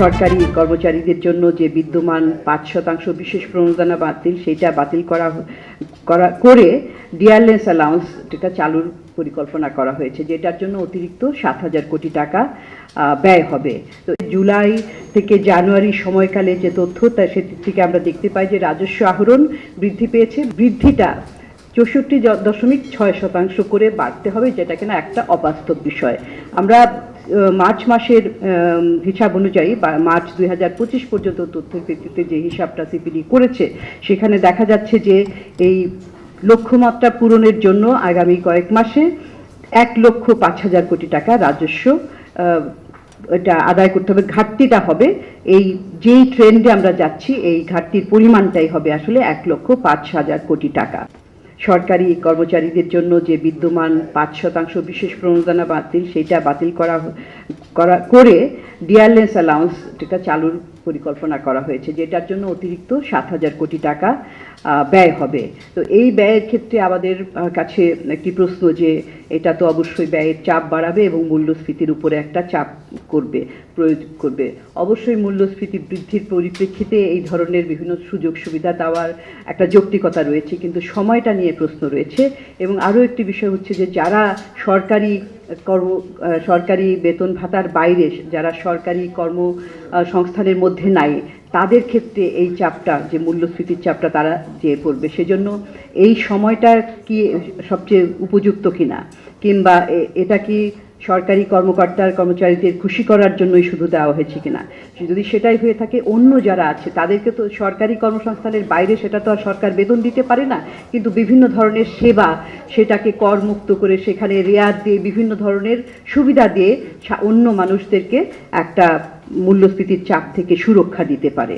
সরকারি কর্মচারীদের জন্য যে বিদ্যমান পাঁচ শতাংশ বিশেষ প্রণোদনা বাতিল, সেটা বাতিল করা করা করে ডিয়ারলেন্স অ্যালাউন্স যেটা চালুর পরিকল্পনা করা হয়েছে, যেটার জন্য অতিরিক্ত সাত হাজার কোটি টাকা ব্যয় হবে। তো জুলাই থেকে জানুয়ারি সময়কালে যে তথ্য, তা সেটি থেকে আমরা দেখতে পাই যে রাজস্ব আহরণ বৃদ্ধি পেয়েছে। বৃদ্ধিটা চৌষট্টি দশমিক ছয় শতাংশ করে বাড়তে হবে, যেটা কিনা একটা অবাস্তব বিষয়। আমরা মার্চ মাসের হিসাব অনুযায়ী মার্চ দুই হাজার পঁচিশ পর্যন্ত তথ্যের ভিত্তিতে যে হিসাবটা সিপিডি করেছে, সেখানে দেখা যাচ্ছে যে এই লক্ষ্যমাত্রা পূরণের জন্য আগামী কয়েক মাসে এক লক্ষ পাঁচ হাজার কোটি টাকা রাজস্ব এটা আদায় করতে হবে, ঘাটতিটা হবে। এই যেই ট্রেন্ডে আমরা যাচ্ছি, এই ঘাটতির পরিমাণটাই হবে আসলে এক লক্ষ পাঁচ হাজার কোটি টাকা। সরকারি কর্মচারীদের জন্য যে বিদ্যমান পাঁচ শতাংশ বিশেষ প্রণোদনা বাতিল, সেটা বাতিল করা করা করে ডিয়ারলেন্স অ্যালাউন্স যেটা চালুর পরিকল্পনা করা হয়েছে, যেটার জন্য অতিরিক্ত সাত হাজার কোটি টাকা ব্যয় হবে। তো এই ব্যয়ের ক্ষেত্রে আমাদের কাছে একটি প্রশ্ন যে, এটা তো অবশ্যই ব্যয়ের চাপ বাড়াবে এবং মূল্যস্ফীতির উপরে একটা চাপ করবে, প্রয়োগ করবে। অবশ্যই মূল্যস্ফীতি বৃদ্ধির পরিপ্রেক্ষিতে এই ধরনের বিভিন্ন সুযোগ সুবিধা দেওয়ার একটা যৌক্তিকতা রয়েছে, কিন্তু সময়টা নিয়ে প্রশ্ন রয়েছে। এবং আরও একটি বিষয় হচ্ছে যে, যারা সরকারি কর্ম সরকারি বেতন ভাতার বাইরে যারা সরকারি কর্ম সংস্থানের মধ্যে নাই, তাদের ক্ষেত্রে এই চাপটা, যে মূল্যস্ফীতির চাপটা তারা যে পড়বে, সেজন্য এই সময়টা কি সবচেয়ে উপযুক্ত কিনা? কিংবা এটা কি সরকারি কর্মকর্তার, কর্মচারীদের খুশি করার জন্যই শুধু দেওয়া হয়েছে কিনা। যদি সেটাই হয়ে থাকে, অন্য যারা আছে, তাদেরকে তো সরকারি কর্মসংস্থানের বাইরে সেটা তো আর সরকার বেতন দিতে পারে না, কিন্তু বিভিন্ন ধরনের সেবা সেটাকে করমুক্ত করে সেখানে রেয়ার দিয়ে বিভিন্ন ধরনের সুবিধা দিয়ে অন্য মানুষদেরকে একটা মূল্যস্ফীতির চাপ থেকে সুরক্ষা দিতে পারে।